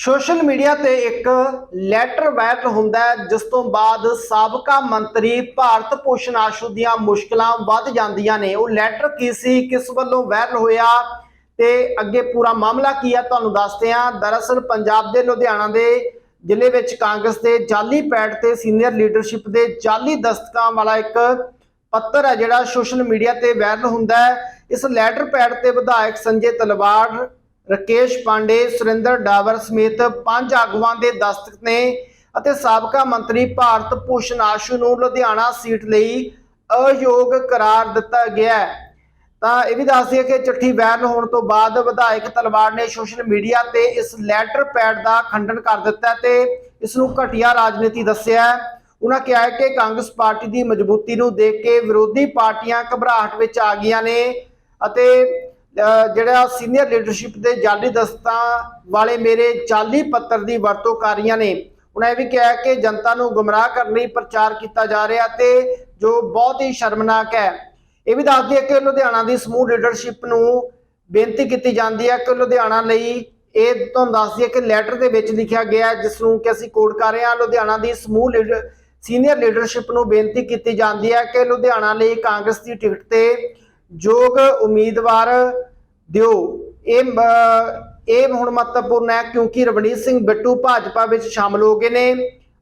Social media ਤੇ ਇੱਕ letter viral ਹੁੰਦਾ ਹੈ, ਜਿਸ ਤੋਂ ਬਾਅਦ ਸਾਬਕਾ ਮੰਤਰੀ ਭਾਰਤ ਭੂਸ਼ਣ ਆਸ਼ੂ ਦੀਆਂ ਮੁਸ਼ਕਲਾਂ ਵੱਧ ਜਾਂਦੀਆਂ ਨੇ। ਉਹ ਲੈਟਰ ਕੀ ਸੀ, ਕਿਸ ਵੱਲੋਂ ਵਾਇਰਲ ਹੋਇਆ ਤੇ ਅੱਗੇ ਪੂਰਾ ਮਾਮਲਾ ਕੀ ਹੈ ਤੁਹਾਨੂੰ ਦੱਸਦੇ ਹਾਂ। ਦਰਅਸਲ ਪੰਜਾਬ ਦੇ ਲੁਧਿਆਣਾ ਦੇ ਜ਼ਿਲ੍ਹੇ ਵਿੱਚ ਕਾਂਗਰਸ ਦੇ ਜਾਲੀ ਪੈਡ ਤੇ ਸੀਨੀਅਰ ਲੀਡਰਸ਼ਿਪ ਦੇ ਜਾਲੀ ਦਸਤਕਾਂ ਵਾਲਾ ਇੱਕ ਪੱਤਰ ਹੈ, ਜਿਹੜਾ ਸੋਸ਼ਲ ਮੀਡੀਆ ਤੇ ਵਾਇਰਲ ਹੁੰਦਾ ਹੈ। ਇਸ ਲੈਟਰ ਪੈਡ ਤੇ ਵਿਧਾਇਕ ਸੰਜੇ ਤਲਵਾੜ ਰਕੇਸ਼ ਪਾਂਡੇ, ਸੁਰਿੰਦਰ ਡਾਵਰ ਸਮੇਤ ਪੰਜ ਆਗੂਆਂ ਦੇ ਦਸਤਕ ਨੇ ਅਤੇ ਸਾਬਕਾ ਮੰਤਰੀ ਭਾਰਤ ਭੂਸ਼ਣ ਆਸ਼ੂ ਨੂੰ ਲੁਧਿਆਣਾ ਸੀਟ ਲਈ ਅਯੋਗ ਕਰਾਰ ਦਿੱਤਾ ਗਿਆ ਹੈ। ਤਾਂ ਇਹ ਵੀ ਦੱਸ ਦਈਏ ਕਿ ਚਿੱਠੀ ਵਾਇਰਲ ਹੋਣ ਤੋਂ ਬਾਅਦ ਵਿਧਾਇਕ ਤਲਵਾਰ ਨੇ ਸੋਸ਼ਲ ਮੀਡੀਆ ਤੇ ਇਸ ਲੈਟਰ ਪੈਡ ਦਾ ਖੰਡਨ ਕਰ ਦਿੱਤਾ ਹੈ ਤੇ ਇਸ ਨੂੰ ਘਟੀਆ ਰਾਜਨੀਤੀ ਦੱਸਿਆ ਉਹਨਾਂ ਕਿਹਾ ਹੈ ਕਿ ਕਾਂਗਰਸ ਪਾਰਟੀ ਦੀ ਮਜ਼ਬੂਤੀ ਨੂੰ ਦੇਖ ਕੇ ਵਿਰੋਧੀ ਪਾਰਟੀਆਂ ਘਬਰਾਹਟ ਵਿੱਚ ਆ ਗਈਆਂ ਨੇ ਅਤੇ ਜਿਹੜਾ ਸੀਨੀਅਰ ਲੀਡਰਸ਼ਿਪ ਦੇ ਜਾਲੀ ਦਸਤਾਂ ਵਾਲੇ ਮੇਰੇ ਜਾਲੀ ਪੱਤਰ ਦੀ ਵਰਤੋਂ ਕਰ ਰਹੀਆਂ ਨੇ। ਉਹਨਾਂ ਇਹ ਵੀ ਕਿਹਾ ਕਿ ਜਨਤਾ ਨੂੰ ਗੁੰਮਰਾਹ ਕਰਨ ਲਈ ਪ੍ਰਚਾਰ ਕੀਤਾ ਜਾ ਰਿਹਾ ਤੇ ਜੋ ਬਹੁਤ ਹੀ ਸ਼ਰਮਨਾਕ ਹੈ। ਇਹ ਵੀ ਦੱਸ ਦਈਏ ਕਿ ਲੁਧਿਆਣਾ ਦੀ ਸਮੂਹ ਲੀਡਰਸ਼ਿਪ ਨੂੰ ਬੇਨਤੀ ਕੀਤੀ ਜਾਂਦੀ ਹੈ ਕਿ ਲੁਧਿਆਣਾ ਲਈ ਇਹ ਤੁਹਾਨੂੰ ਦੱਸ ਦਈਏ ਕਿ ਲੈਟਰ ਦੇ ਵਿੱਚ ਲਿਖਿਆ ਗਿਆ ਹੈ, ਜਿਸ ਨੂੰ ਕਿ ਅਸੀਂ ਕੋਡ ਕਰ ਰਹੇ ਹਾਂ ਲੁਧਿਆਣਾ ਦੀ ਸਮੂਹ ਲੀਡਰ ਸੀਨੀਅਰ ਲੀਡਰਸ਼ਿਪ ਨੂੰ ਬੇਨਤੀ ਕੀਤੀ ਜਾਂਦੀ ਹੈ ਕਿ ਲੁਧਿਆਣਾ ਲਈ ਕਾਂਗਰਸ ਦੀ ਟਿਕਟ ਤੇ ਯੋਗ ਉਮੀਦਵਾਰ ਦਿਓ। ਇਹ ਇਹ ਹੁਣ ਮਹੱਤਵਪੂਰਨ ਹੈ ਕਿਉਂਕਿ ਰਵਨੀਤ ਸਿੰਘ ਬਿੱਟੂ ਭਾਜਪਾ ਵਿੱਚ ਸ਼ਾਮਲ ਹੋ ਗਏ ਨੇ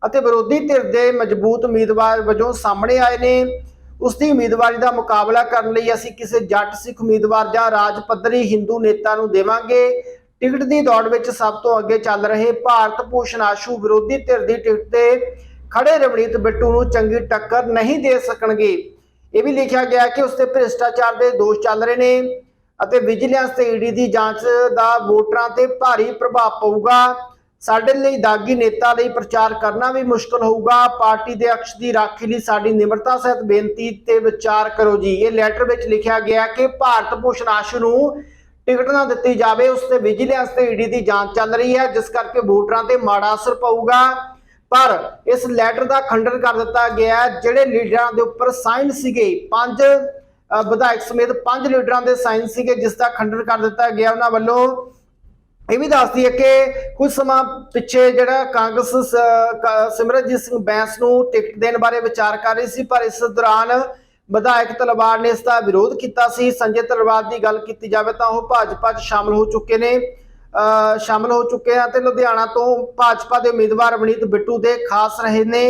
ਅਤੇ ਵਿਰੋਧੀ ਧਿਰ ਦੇ ਮਜ਼ਬੂਤ ਉਮੀਦਵਾਰ ਵਜੋਂ ਸਾਹਮਣੇ ਆਏ ਨੇ। ਉਸ ਦੀ ਉਮੀਦਵਾਰੀ ਦਾ ਮੁਕਾਬਲਾ ਕਰਨ ਲਈ ਅਸੀਂ ਕਿਸੇ ਜੱਟ ਸਿੱਖ ਉਮੀਦਵਾਰ ਜਾਂ ਰਾਜ ਪੱਧਰੀ ਹਿੰਦੂ ਨੇਤਾ ਨੂੰ ਦੇਵਾਂਗੇ। ਟਿਕਟ ਦੀ ਦੌੜ ਵਿੱਚ ਸਭ ਤੋਂ ਅੱਗੇ ਚੱਲ ਰਹੇ ਭਾਰਤ ਭੂਸ਼ਣ ਆਸ਼ੂ ਵਿਰੋਧੀ ਧਿਰ ਦੀ ਟਿਕਟ ਤੇ ਖੜੇ ਰਵਨੀਤ ਬਿੱਟੂ ਨੂੰ ਚੰਗੀ ਟੱਕਰ ਨਹੀਂ ਦੇ ਸਕਣਗੇ। ਇਹ ਵੀ ਲਿਖਿਆ ਗਿਆ ਕਿ ਉਸ ਤੇ ਭ੍ਰਿਸ਼ਟਾਚਾਰ ਦੇ ਦੋਸ਼ ਚੱਲ ਰਹੇ ਨੇ ਅਤੇ ਵਿਜੀਲੈਂਸ ਤੇ ਈਡੀ ਦੀ ਜਾਂਚ ਦਾ ਵੋਟਰਾਂ ਤੇ ਭਾਰੀ ਪ੍ਰਭਾਵ ਪਊਗਾ। ਸਾਡੇ ਲਈ ਦਾਗੀ ਨੇਤਾ ਲਈ ਪ੍ਰਚਾਰ ਕਰਨਾ ਵੀ ਮੁਸ਼ਕਲ ਹੋਊਗਾ। ਪਾਰਟੀ ਦੇ ਅਕਸ਼ ਦੀ ਰਾਖੀ ਲਈ ਸਾਡੀ ਨਿਮਰਤਾ ਸਹਿਤ ਬੇਨਤੀ ਤੇ ਵਿਚਾਰ ਕਰੋ ਜੀ। ਇਹ ਲੈਟਰ ਵਿੱਚ ਲਿਖਿਆ ਗਿਆ ਕਿ ਭਾਰਤ ਭੂਸ਼ਣ ਆਸ਼ੂ ਨੂੰ ਟਿਕਟ ਨਾ ਦਿੱਤੀ ਜਾਵੇ। ਉਸ ਤੇ ਵਿਜੀਲੈਂਸ ਤੇ ਈਡੀ ਦੀ ਜਾਂਚ ਚੱਲ ਰਹੀ ਹੈ, ਜਿਸ ਕਰਕੇ ਵੋਟਰਾਂ ਤੇ ਮਾੜਾ ਅਸਰ ਪਊਗਾ। ਪਰ ਇਸ ਲੈਟਰ ਦਾ ਖੰਡਨ ਕਰ ਦਿੱਤਾ ਗਿਆ ਜਿਹੜੇ ਲੀਡਰਾਂ ਦੇ ਉੱਪਰ ਸਾਈਨ ਸੀਗੇ, ਪੰਜ ਵਿਧਾਇਕ ਸਮੇਤ ਪੰਜ ਲੀਡਰਾਂ ਦੇ ਸਾਈਨ ਸੀਗੇ, ਜਿਸ ਦਾ ਖੰਡਨ ਕਰ ਦਿੱਤਾ ਗਿਆ ਉਹਨਾਂ ਵੱਲੋਂ। ਇਹ ਵੀ ਦੱਸਦੀ ਹੈ ਕਿ ਕੁਝ ਸਮਾਂ ਪਿੱਛੇ ਜਿਹੜਾ ਕਾਂਗਰਸ ਸਿਮਰਨਜੀਤ ਸਿੰਘ ਬੈਂਸ ਨੂੰ ਟਿਕਟ ਦੇਣ ਬਾਰੇ ਵਿਚਾਰ ਕਰ ਰਹੀ ਸੀ, ਪਰ ਇਸ ਦੌਰਾਨ ਵਿਧਾਇਕ ਤਲਵਾਰ ਨੇ ਇਸ ਦਾ ਵਿਰੋਧ ਕੀਤਾ ਸੀ। ਸੰਜੇ ਤਲਵਾਰ ਦੀ ਗੱਲ ਕੀਤੀ ਜਾਵੇ ਤਾਂ ਉਹ ਭਾਜਪਾ 'ਚ ਸ਼ਾਮਲ ਹੋ ਚੁੱਕੇ ਨੇ। ਸ਼ਾਮਲ ਹੋ ਚੁੱਕੇ ਆ ਤੇ ਲੁਧਿਆਣਾ ਤੋਂ ਭਾਜਪਾ ਦੇ ਉਮੀਦਵਾਰ ਰਵਨੀਤ ਬਿੱਟੂ ਦੇ ਖਾਸ ਰਹੇ ਨੇ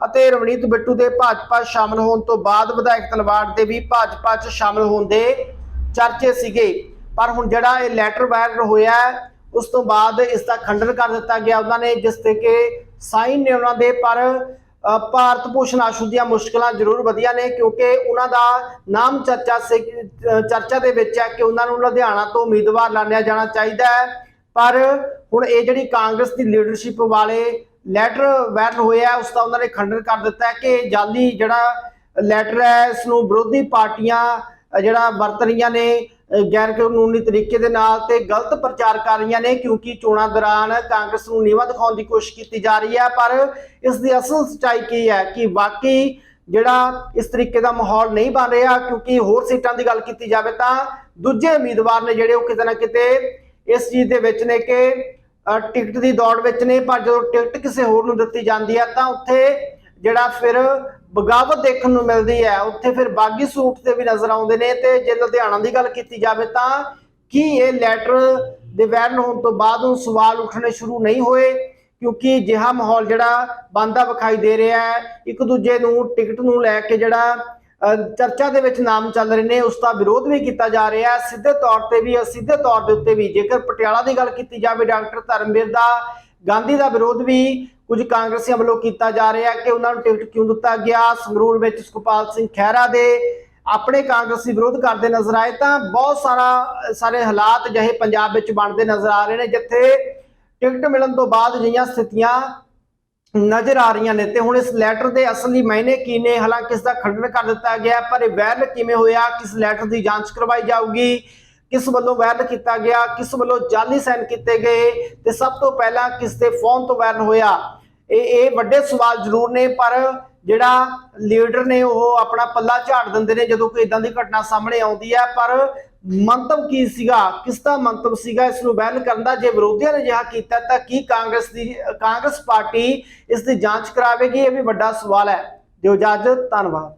ਅਤੇ ਰਵਨੀਤ ਬਿੱਟੂ ਦੇ ਭਾਜਪਾ ਸ਼ਾਮਲ ਹੋਣ ਤੋਂ ਬਾਅਦ ਵਿਧਾਇਕ ਤਲਵਾੜ ਦੇ ਵੀ ਭਾਜਪਾ 'ਚ ਸ਼ਾਮਲ ਹੋਣ ਦੇ ਚਰਚੇ ਸੀਗੇ। ਪਰ ਹੁਣ ਜਿਹੜਾ ਇਹ ਲੈਟਰ ਵਾਇਰਲ ਹੋਇਆ ਉਸ ਤੋਂ ਬਾਅਦ ਇਸ ਦਾ ਖੰਡਨ ਕਰ ਦਿੱਤਾ ਗਿਆ। ਉਹਨਾਂ ਨੇ ਜਿਸ ਤੇ ਕਿ ਸਾਈਨ ਨੇ ਉਹਨਾਂ ਦੇ, ਪਰ ਭਾਰਤ ਭੂਸ਼ਣ ਆਸ਼ੂ ਦੀਆਂ ਮੁਸ਼ਕਲਾਂ ਜ਼ਰੂਰ ਵਧੀਆਂ ਨੇ ਕਿਉਂਕਿ ਉਹਨਾਂ ਦਾ ਨਾਮ ਚਰਚਾ ਸੇ ਚਰਚਾ ਦੇ ਵਿੱਚ ਹੈ ਕਿ ਉਹਨਾਂ ਨੂੰ ਲੁਧਿਆਣਾ ਤੋਂ ਉਮੀਦਵਾਰ ਲਾਣਿਆ ਜਾਣਾ ਚਾਹੀਦਾ ਹੈ। ਪਰ ਹੁਣ ਇਹ ਜਿਹੜੀ ਕਾਂਗਰਸ ਦੀ ਲੀਡਰਸ਼ਿਪ ਵਾਲੇ ਲੈਟਰ ਵਾਇਰਲ ਹੋਇਆ ਉਸ ਦਾ ਉਹਨਾਂ ਨੇ ਖੰਡਨ ਕਰ ਦਿੱਤਾ ਹੈ ਕਿ ਜਾਲੀ ਜਿਹੜਾ ਲੈਟਰ ਹੈ, ਇਸ ਨੂੰ ਵਿਰੋਧੀ ਪਾਰਟੀਆਂ ਜਿਹੜਾ ਵਰਤ ਰਹੀਆਂ ਨੇ ਗੈਰ ਕਾਨੂੰਨੀ ਤਰੀਕੇ ਦੇ ਨਾਲ ਤੇ ਗਲਤ ਪ੍ਰਚਾਰ ਕਰ ਰਹੀਆਂ ਨੇ, ਕਿਉਂਕਿ ਚੋਣਾਂ ਦੌਰਾਨ ਕਾਂਗਰਸ ਨੂੰ ਨੀਵਾਂ ਦਿਖਾਉਣ ਦੀ ਕੋਸ਼ਿਸ਼ ਕੀਤੀ ਜਾ ਰਹੀ ਹੈ, ਪਰ ਇਸ ਦੀ ਅਸਲ ਸੱਚਾਈ ਕੀ ਹੈ ਕਿ ਵਾਕਈ ਜਿਹੜਾ ਇਸ ਤਰੀਕੇ ਦਾ ਮਾਹੌਲ ਨਹੀਂ ਬਣ ਰਿਹਾ, ਕਿਉਂਕਿ ਹੋਰ ਸੀਟਾਂ ਦੀ ਗੱਲ ਕੀਤੀ ਜਾਵੇ ਤਾਂ ਦੂਜੇ ਉਮੀਦਵਾਰ ਨੇ ਜਿਹੜੇ ਉਹ ਕਿਤੇ ਨਾ ਕਿਤੇ ਇਸ ਚੀਜ਼ ਦੇ ਵਿੱਚ ਨੇ ਕਿ ਟਿਕਟ ਦੀ ਦੌੜ ਵਿੱਚ ਨੇ, ਪਰ ਜਦੋਂ ਟਿਕਟ ਕਿਸੇ ਹੋਰ ਨੂੰ ਦਿੱਤੀ ਜਾਂਦੀ ਹੈ ਤਾਂ ਉੱਥੇ ਜਿਹੜਾ ਫਿਰ ਬਗਾਵਤ ਦੇਖਣ ਨੂੰ ਮਿਲਦੀ ਹੈ ਉੱਥੇ ਫਿਰ ਬਾਗੀ ਸੂਟ ਤੇ ਵੀ ਨਜ਼ਰ ਆਉਂਦੇ ਨੇ ਤੇ ਜੇ ਲੁਧਿਆਣਾ ਦੀ ਗੱਲ ਕੀਤੀ ਜਾਵੇ ਤਾਂ ਕੀ ਇਹ ਲੈਟਰ ਦੇ ਵਾਇਰਲ ਹੋਣ ਤੋਂ ਬਾਅਦ ਉਹ ਸਵਾਲ ਉੱਠਣੇ ਸ਼ੁਰੂ ਨਹੀਂ ਹੋਏ? ਕਿਉਂਕਿ ਜਿਹਾ ਮਾਹੌਲ ਜਿਹੜਾ ਬੰਦਾ ਵਿਖਾਈ ਦੇ ਰਿਹਾ ਹੈ ਇੱਕ ਦੂਜੇ ਨੂੰ ਟਿਕਟ ਨੂੰ ਲੈ ਕੇ ਜਿਹੜਾ ਅ, ਚਰਚਾ ਦੇ ਵਿੱਚ ਨਾਮ ਚੱਲ ਰਹੇ ਨੇ ਉਸ ਦਾ ਵਿਰੋਧ ਵੀ ਕੀਤਾ ਜਾ ਰਿਹਾ ਹੈ। ਸਿੱਧੇ ਤੌਰ ਤੇ ਵੀ ਅਸਿੱਧੇ ਤੌਰ ਦੇ ਉੱਤੇ ਵੀ ਜੇਕਰ ਪਟਿਆਲਾ ਦੀ ਗੱਲ ਕੀਤੀ ਜਾਵੇ ਡਾਕਟਰ ਧਰਮਵੀਰ ਦਾ ਗਾਂਧੀ ਦਾ ਵਿਰੋਧ ਵੀ ਕੁਝ ਕਾਂਗਰਸੀਆਂ ਵੱਲੋਂ ਕੀਤਾ ਜਾ ਰਿਹਾ ਕਿ ਉਹਨਾਂ ਨੂੰ ਟਿਕਟ ਕਿਉਂ ਦਿੱਤਾ ਗਿਆ? ਸੰਗਰੂਰ ਵਿੱਚ ਸੁਖਪਾਲ ਸਿੰਘ ਖਹਿਰਾ ਦੇ ਆਪਣੇ ਕਾਂਗਰਸੀ ਵਿਰੋਧ ਕਰਦੇ ਨਜ਼ਰ ਆਏ ਤਾਂ ਬਹੁਤ ਸਾਰਾ, ਸਾਰੇ ਹਾਲਾਤ ਜਿਹੇ ਪੰਜਾਬ ਵਿੱਚ ਬਣਦੇ ਨਜ਼ਰ ਆ ਰਹੇ ਨੇ, ਜਿੱਥੇ ਟਿਕਟ ਮਿਲਣ ਤੋਂ ਬਾਅਦ ਜਿਹੀਆਂ ਸਥਿਤੀਆਂ ਨਜ਼ਰ ਆ ਰਹੀਆਂ ਨੇ। ਤੇ ਹੁਣ ਇਸ ਲੈਟਰ ਦੇ ਅਸਲੀ ਮਾਇਨੇ ਕੀ ਨੇ? ਹਾਲਾਂਕਿ ਇਸ ਦਾ ਖੰਡਨ ਕਰ ਦਿੱਤਾ ਗਿਆ, ਪਰ ਇਹ ਵਾਇਰਲ ਕਿਵੇਂ ਹੋਇਆ? ਕਿਸ ਲੈਟਰ ਦੀ ਜਾਂਚ ਕਰਵਾਈ ਜਾਊਗੀ? ਕਿਸ ਵੱਲੋਂ ਵਾਇਰਲ ਕੀਤਾ ਗਿਆ? ਕਿਸ ਵੱਲੋਂ ਜਾਲੀ ਸਾਈਨ ਕੀਤੇ ਗਏ? ਤੇ ਸਭ ਤੋਂ ਪਹਿਲਾਂ ਕਿਸ ਦੇ ਫੋਨ ਤੋਂ ਵਾਇਰਲ ਹੋਇਆ? ਇਹ ਇਹ ਵੱਡੇ ਸਵਾਲ ਜ਼ਰੂਰ ਨੇ, ਪਰ ਜਿਹੜਾ ਲੀਡਰ ਨੇ ਉਹ ਆਪਣਾ ਪੱਲਾ ਝਾੜ ਦਿੰਦੇ ਨੇ ਜਦੋਂ ਕੋਈ ਇਦਾਂ ਦੀ ਘਟਨਾ ਸਾਹਮਣੇ ਆਉਂਦੀ ਹੈ। ਪਰ ਮੰਤਵ ਕੀ ਸੀਗਾ? ਕਿਸ ਦਾ ਮੰਤਵ ਸੀਗਾ? ਇਸ ਨੂੰ ਵਾਇਰਲ ਕਰਨ ਦਾ ਜੇ ਵਿਰੋਧੀਆਂ ਨੇ ਅਜਿਹਾ ਕੀਤਾ, ਤਾਂ ਕੀ ਕਾਂਗਰਸ ਦੀ, ਕਾਂਗਰਸ ਪਾਰਟੀ ਇਸ ਦੀ ਜਾਂਚ ਕਰਾਵੇਗੀ? ਇਹ ਵੀ ਵੱਡਾ ਸਵਾਲ ਹੈ। ਦਿਓ ਇਜਾਜ਼ਤ, ਧੰਨਵਾਦ।